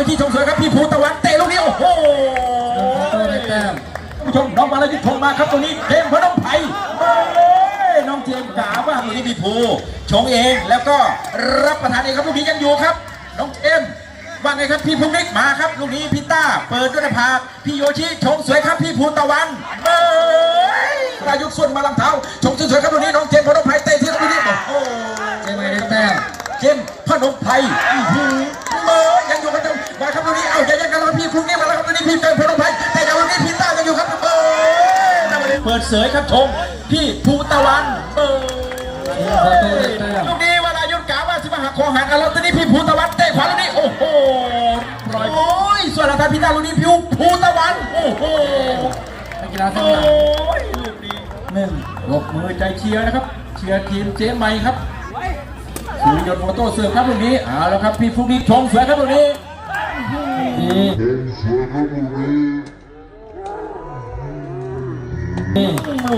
อยู่ที่ชมสวยครับพี่ภูตะวันเตะลูกนี้โอ้โหโต้ได้แต้มผู้ชมน้องมาแล้วที่ชมมาครับตรงนี้เจมพนมไพรเอ้ยน้องเจมส์กาว่าตรงนี้พี่ภูชงเองแล้วก็รับประทานเองครับลูกนี้ยังอยู่ครับ น้องเจมว่าไงครับพี่ภูมิกมาครับลูกนี้พี่ต้าเปิดด้วยน้าผาพี่โยชิชงสวยครับพี่ภูตะวันเอ้ยรายุทธ์ส่วนมาลำเท้าชงสวยครับลูกนี้น้องเจมพนมไพรเตะที่ลูกนี้โอ้โหเจมไม่ได้แต้มเจมพนมไพ นี่มาแล้วครับตรงนี้พี่เจมส์พนมไพรแต่ยังตรงนี้พี่ต้ายังอยู่ครับเออเปิดเสยครับชมพี่ภูตะวันเออทีมโต้ได้แต้มลูกนี้วรายุทธ์กาว่าสิมาหักคอหักกันแล้วตอนนี้พี่ภูตะวันเตะขวาลูกนี้โอ้โหปล่อยโอ้ยส่วนอาทานพี่ต้าลูกนี้พี่ภูตะวันโอ้โหนักกีฬาสโอ้นามยลูกนี้หนึ่งปรบมือใจเชียร์นะครับ เชียร์ทีมเจ๊ไมครับสุริยนต์โมโต้เสิร์ฟครับลูกนี้เอาแล้วครับพี่ฟุกนี้ชงสวยครับลูกนี้ดีนี่ ลู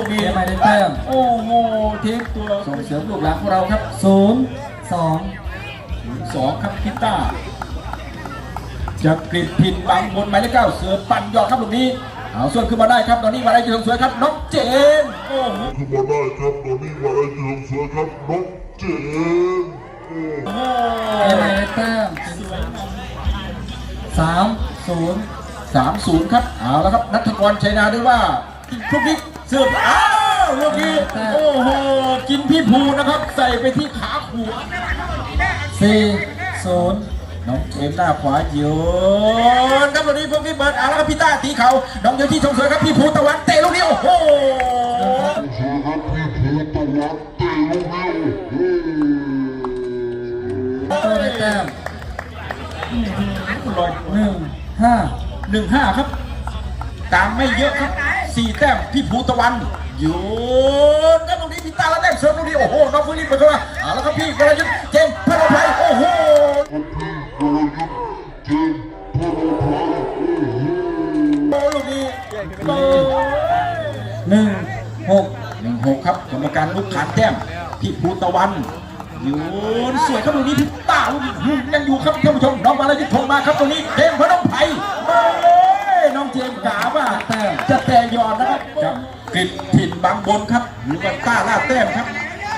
กนี้มไม่ได้แต้มโอ้โหเทคตัวส่งเสริมลูกหลานของเราครับศูนย์สองสองครับพิต้าจะกริดผิดบังบนหมายเลขเก้าเสือปั่นยอดครับลูกนี้เอาส่วนขึ้นมาได้ครับตอนนี้มาได้จะสวยครับน้องเจมโอ้โหขึ้นมาได้ครับตอนนี้มาได้ยืนสวยครับน้องเจมโอ้เจมไม่ได้แต้มสามศูนย์ สามศูนย์ครับ เอาแล้วครับนัทกรชัยนาด้วยว่าลูกนี้เสืออ้าวลูกนี้โอ้โหกินพี่ภูนะครับ ใส่ไปที่ขาขวาสี่ศูนย์น้องเกมหน้าขวาโยนครับลูกนี้พวกนี้เบิร์ดเอาแล้วครับพี่ต้าตีเขา น้องโยที่ชมสวยครับพี่ภูตะวันเตะลูกนี้โอ้โห ลอยหนึ่งห้าหนึ่งห้าครับ ตามไม่เยอะครับสี่แต้มพี่ภูตะวันโยนครับลูกนี้พี่ตาแล้วแต้มเสริมลูกนี้โอ้โหน้องฟื้นรีบไปเข้ามาเอาแล้วครับพี่กระยุทธ์เจมส์พระภัยโอ้โหครับพี่กลยุทธ์เจมส์พลภัยโอ้โหโอ้ลูกนี้หนึ่งหกหนึ่งหกครับกรรมการลูกขานแต้มพี่ภูตะวัน ยนสวยครับตรงนี้พี่ต้าลูกนี้หืมยังอยู่ครับท่านผู้ชมน้องมาแล้วยุทธทงมาครับตรงนี้เจมส์พนมไพรเอ้ยน้องเจมส์กาว่าจะแต่ยอนนะครับครับกริดผิดบางบนครับหรือว่าต้าล่าแต้มครับ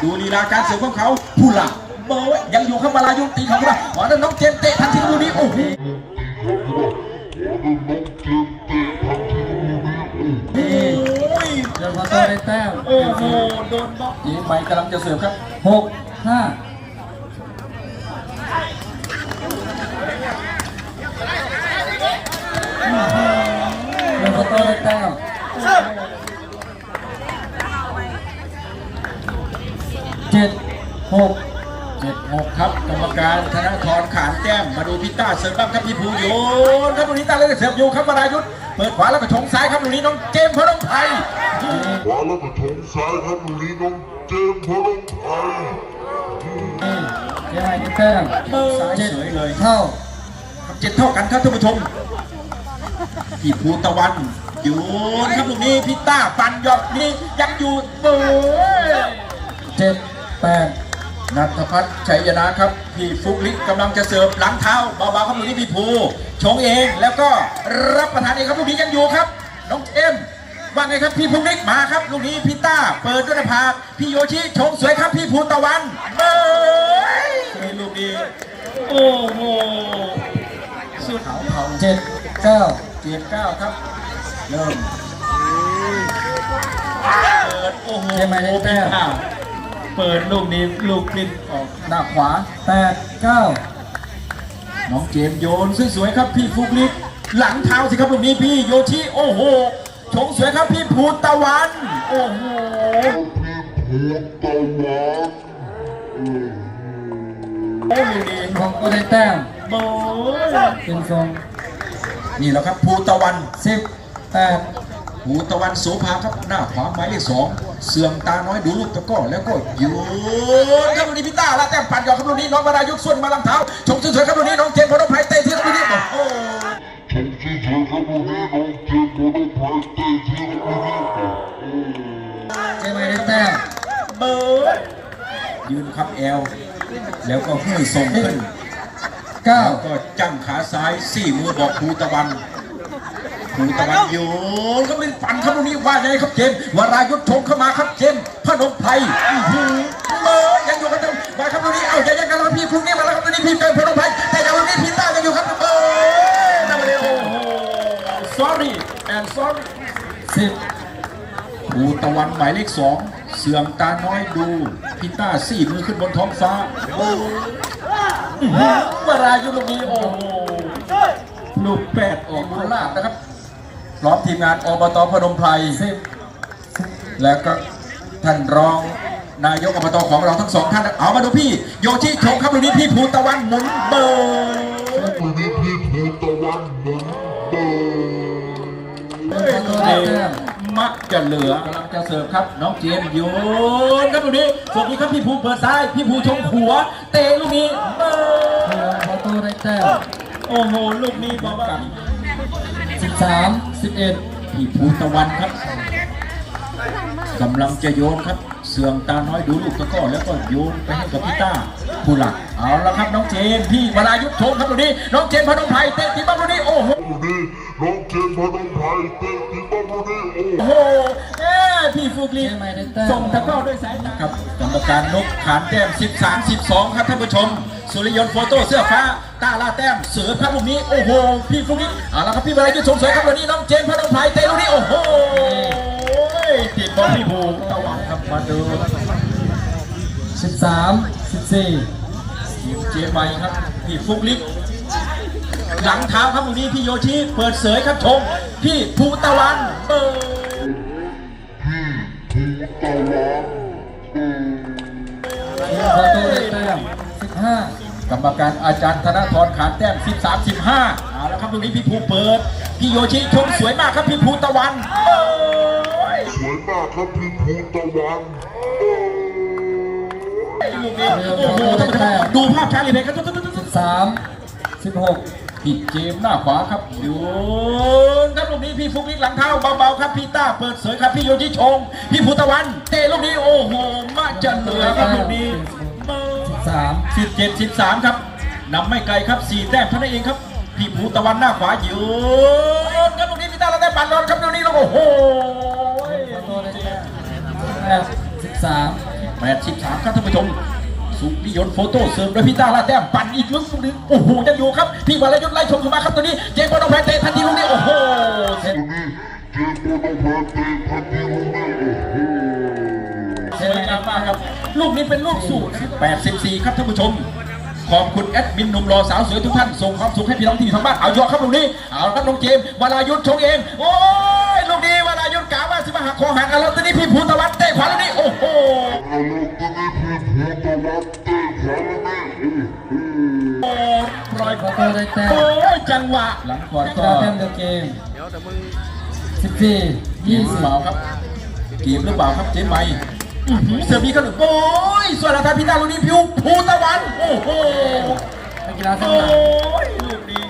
ดูลีลาการเสิร์ฟของเขาผู้หลักเบอร์ไว้ยังอยู่ครับมาลายุตีเขาครับอ๋อนั่นน้องเจมส์เตะทันทีลูกนี้โอ้โหดีโอ้ยเจมโต้ได้แต้มโอ้โหโดนบล็อกยิงไปกำลังจะเสิร์ฟครับหก ห้าเจมโต้ได้แต้มเจ็ดหกเจ็ดหกครับกรรมการธนทรขานแก้มมาดูพิต้าเสิร์ฟบ้างครับพี่ภูโยนครับตรงนี้ตาเล่นเสิร์ฟอยู่ครับวรายุทธเปิดขวาแล้วก็ชงซ้ายครับตรงนี้น้องเจมส์พนมไพรขวาแล้วก็ชงซ้ายครับลูกนี้น้องเจมส์พล ภัยเจมได้แต้มซ้ายเฉยเลยเท่าครับเจ็ดเท่ากันครับท่านผู้ชมพี่ภูตะวันโยนครับตรงนี้พิต้าปันยอดนี้ยังอยู่เบอร์เจ็ดแปดนัทพัฒน์ชัยนะครับ พี่ฟุกลิกกำลังจะเสิร์ฟหลังเท้าเบาๆครับตรงนี้พี่ภูชงเองแล้วก็รับประทานเองครับลูกนี้ยังอยู่ครับ น้องเอ็มว่าไงครับพี่ภูริกมาครับลูกนี้พี่ต้าเปิดด้วยน้าพี่โยชิชงสวยครับพี่ภูตะวันเบ้ย มีลูกนี้โอ้โหสุดเขาเผาเจ็ดเก้าเกียร์เก้าครับ เริ่มเปิดโอ้โหเจมไม่ได้แต้มอ้าวเปิดลูกนี้ลูกกลิ้นออกหน้าขวาแปดเก้าน้องเจมส์โยนสวยๆครับพี่ฟุกลิกหลังเท้าสิครับลูกนี้พี่โยชิโอ้โหชงสวยครับพี่ภูตะวัน โอ้โหพี่ภูตะวัน ของก็ได้แต้มโอ้ยเป็นทรงนี่แหละครับภูตะวันสิบแปดภูตะวันโสภาครับหน้าขวาหมายเลขสองเสื่อมตาน้อยดูลูกตะก้อแล้วก็โยนครับลูกนี้พี่ต้าแล้วแต้มปัดยอกครับลูกนี้น้องวรายุทธ์ส่วนมาลำเท้าชงสวยๆครับลูกนี้น้องเจมส์พนมไพรเตะที่ลูกนี้โอ้ชมที่สวยครับลูกนี้น้องเจมส์พลภัยเตะที่ลูกนี้โอ้โหเจมไม่ได้แต้มเบิร์ดยืนครับแอล แล้วก็ห้อยทรงขึ้นเก้าแล้วก็จังขาซ้ายสี่มือบอกภูตะวันภูตะวันโยนก็เป็นฝันครับตรงนี้ว่าไงครับเจมส์วรายุทธชงเข้ามาครับเจมส์พนมไพรอื้อหือเมื่อยังอยู่กันเดิมมาครับตรงนี้เอาอย่ายังกันแล้วพี่คุณนี่มาแล้วครับตรงนี้พี่เกินพนมไพรแต่ยังวันนี้พี่ต้ายังอยู่ครับเออนั่นมาเลยโอ้โห sorry and sorry สิบภูตะวันหมายเลขสองเสื่อมตาน้อยดู พี่ต้าสี่มือขึ้นบนท้องฟ้าโอ้อื้อหือวรายุทธลูกนี้โอ้โหลูกแปดออกบุญลาบนะครับพร้อมทีมงานอบตพนมไพรสิบแล้วก็ท่านรองนายกอบตของเราทั้งสองท่าน เอามาดูพี่ โยชิชงครับดูนี้พี่ภูตะวันหมุนเบอร์วันนี้พี่ภูตะวันหมุนเบอร์ จะเหลือกำลังจะเสิร์ฟครับน้องเจมส์โยนครับดูนี้สวัสดีครับพี่ภูเปิดซ้ายพี่ภูชงหัว เตะลูกนี้เบอร์หนึ่งประตูได้แต้มโอ้โหลูกนี้บอกว่าสิบสามสิบเอ็ดพี่ภูตะวันครับกำลังจะโยนครับ เสื่อมตาน้อยดูลูกตะกร้อแล้วก็โยนไปให้กับพี่ต้าผู้หลักเอาละครับน้องเจมส์พี่วรายุทธชงครับตรงนี้น้องเจมส์พนมไพรเตะตีบ้างตรงนี้โอ้โหวั นนี้น้องเจมส์พนมไพรเตะที่บ้านวันนี้โอ้โอ้โหเอ้พี่ฟุกลีเชียงใหม่ได้แต้มส่งตะกร้อด้วยสายตาครับกรรมการนกขานแต้ม 13 12 ครับท่านผู้ชม สุริยนต์โฟโต้เสื้อฟ้าตาล่าแต้มเสือครับลูกนี้ โอ้โห พี่ฟุกลีเอาละครับพี่วรายุทธชงสวยครับวันนี้น้องเจมส์พนมไพรเตะลูกนี้โอ้โหติดบอลพี่ภูตะวันครับมาดูสิบสามสิบสี่ทีมเจใหม่ครับพี่ฟุกลิก หลังเท้าครับตรงนี้พี่โยชิเปิดเสยครับชมพี่ภูตะวันเปิดพี่ภูตะวันเบอร์ประตูได้แต้มสิบห้ากรรมการอาจารย์ธนทรขานแต้ม 13 15เอาละครับตรงนี้พี่ภูเปิด พี่โยชิชมสวยมากครับพี่ภูตะวันเปิดสวยมากครับพี่ภูตะวันโอ้โหท่านผู้ชมดูภาพช้าเลยครับสิบสามสิบหก พี่เจมส์หน้าขวาครับโยนครับลูกนี้พี่ฟุกลิกหลังเท้าเบาๆครับพี่ต้าเปิดเสยครับพี่โยชิชง พี่ภูตะวันเตะลูกนี้โอ้โหมาจะเหลือครับลูกนี้เปิดสิบสาม17 13ครับนำไม่ไกลครับ4แต้มเท่านั้นเองครับ พี่ภูตะวันหน้าขวาอยู่ครับตรงนี้พี่ตาเราได้ปันรอนครับตรงนี้แล้วโอ้โหประตูได้แต้มแปดสิบสาม83ครับท่านผู้ชม สุริยนโฟโต้เสริมโดยพี่ตาลาแต้มปั่นอีกลึกลูกนึงโอ้โหยังอยู่ครับพี่วรยุทธ์ไล่ชมเข้ามาครับตัวนี้เจมส์บอลน้องแพรเตะทันทีลูกนี้โอ้โหเสร็จวันเจมส์พนมไพรเตะทันทีลูกนี้โอ้โหสวยงามมากครับลูกนี้เป็นลูกสูตร84 ครับท่านผู้ชมขอบคุณแอดมินหนุ่มรอสาวสวยทุกท่านส่งความสุขให้พี่น้องที่อยู่ทางบ้านเอายกครับลูกนี้เอาครับน้องเจมส์วรายุทธ์ชงเองโอ้ยลูกนี้วรายุทธ์กาว่าสิมาหักคอหักเอาแล้วตัวนี้พี่ภูตะวันเตะขวาลูกนี้โอ้โห พี่ภูตะวันเตะขวาลูกนี้โอ้โหปล่อยประตูได้แต้มโอ้ยจังหวะ หลังก่อนก็เก้าแต้มเดียวเกมสิบสี่ยี่ยี่สิสิบบเปล่าครับกีบหรือเปล่าครับเจ๊ไม่อื้อหือเสือบีขนมโอ้ยส่วนอาทาพิตาลูกนี้พิวภูตะวัน โอ้โหนักกีฬาเส้นโอ้หลังยลูกนี้